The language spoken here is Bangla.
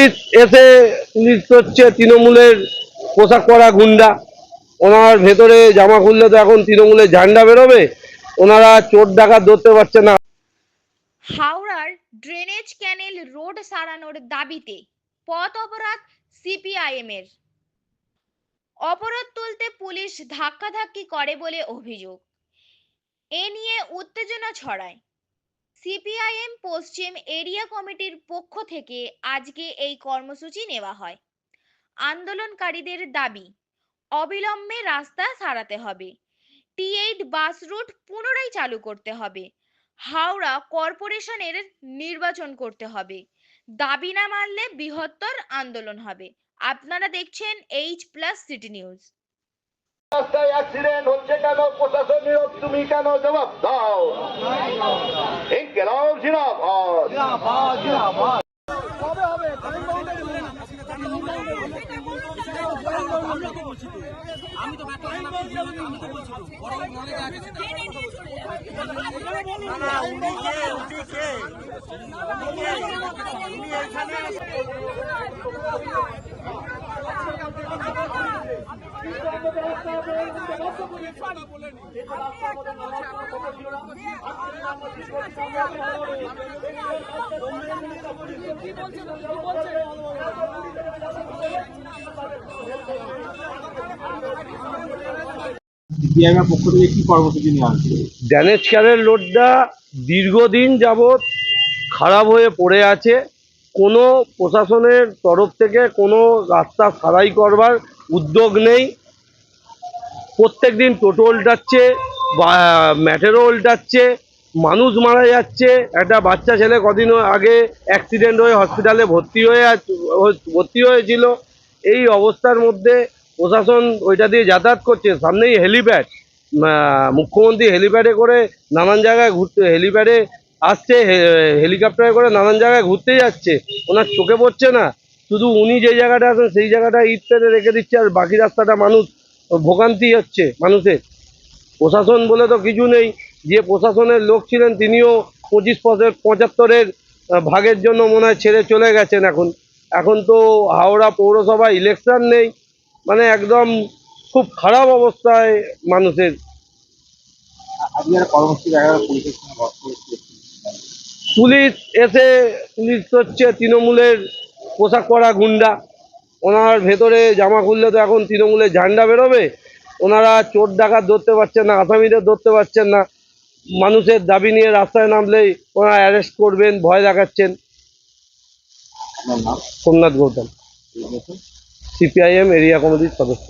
পুলিশ এসে পুলিশ হচ্ছে তৃণমূলের পোশাক পরা গুন্ডা। ওনার ভেতরে জামা খুললে তো এখন তৃণমূলের ঝান্ডা বেরোবে, ওনারা চোর ডাকাত ধরতে পারছে না। হাওড়ার ড্রেনেজ ক্যানেল রোড সারানোর দাবিতে পথ অবরোধ সিপিআইএমের। অপরাধ তুলতে পুলিশ ধাক্কাধাক্কি করে বলে অভিযোগ। এ নিয়ে উত্তেজনা ছড়ায়। সিপিআইএম পশ্চিম এরিয়া কমিটির পক্ষ থেকে আজকে এই কর্মসূচি নেওয়া হয়। আন্দোলনকারীদের দাবি, অবিলম্বে রাস্তা সারাতে হবে। টি এইট বাস রুট পুনরায় চালু করতে হবে। হাওড়া কর্পোরেশনের নির্বাচন করতে হবে। দাবি না মানলে বৃহত্তর আন্দোলন হবে। আপনারা দেখছেন এইচ প্লাস সিটি নিউজ রাস্তায় অ্যাক্সিডেন্ট হচ্ছে কেন? প্রশাসন নীরব তুমি কেন জবাব দাও? ইনকেলাব জিন্দাবাদ। সিপিআইএমের ড্যানেজ ক্যারের রোডটা দীর্ঘদিন যাবৎ খারাপ হয়ে পড়ে আছে। কোনো প্রশাসনের তরফ থেকে কোনো রাস্তা সারাই করবার উদ্যোগ নেই। প্রত্যেক দিন টোটো উল্টাচ্ছে ম্যাটেরও উল্টাচ্ছে, মানুষ মারা যাচ্ছে। একটা বাচ্চা ছেলে কদিন আগে অ্যাক্সিডেন্ট হয়ে হসপিটালে ভর্তি হয়ে ভর্তি হয়েছিল। এই অবস্থার মধ্যে প্রশাসন ওইটা দিয়ে যাতায়াত করছে। সামনেই হেলিপ্যাড মুখ্যমন্ত্রী হেলিপ্যাডে করে নানান জায়গায় ঘুরতে হেলিপ্যাডে আসছে হেলিকপ্টারে করে নানান জায়গায় ঘুরতে যাচ্ছে। ওনার চোখে পড়ছে না। শুধু উনি যে জায়গাটা আছেন, সেই জায়গাটা ইট রেখে দিচ্ছে আর বাকি রাস্তাটা মানুষ ভোগান্তি হচ্ছে মানুষের। প্রশাসন বলে তো কিছু নেই। যে প্রশাসনের লোক ছিলেন তিনিও পঁচিশ পঁচাত্তর পঁচাত্তরের ভাগের জন্য মনে হয় ছেড়ে চলে গেছেন এখন। এখন তো হাওড়া পৌরসভা ইলেকশন নেই। মানে একদম খুব খারাপ অবস্থায় মানুষের। পুলিশ এসে পুলিশ হচ্ছে তৃণমূলের পোশাক পরা গুন্ডা। ওনার ভেতরে জামা খুললে তো এখন তৃণমূলের ঝান্ডা বেরোবে। ওনারা চোর ডাকাত ধরতে পারছেন না আসামিদের ধরতে পারছেন না। মানুষের দাবি নিয়ে রাস্তায় নামলেই ওনারা অ্যারেস্ট করবেন ভয় দেখাচ্ছেন। সোমনাথ গৌতম। সিপিআইএম এরিয়া কমিটির সদস্য।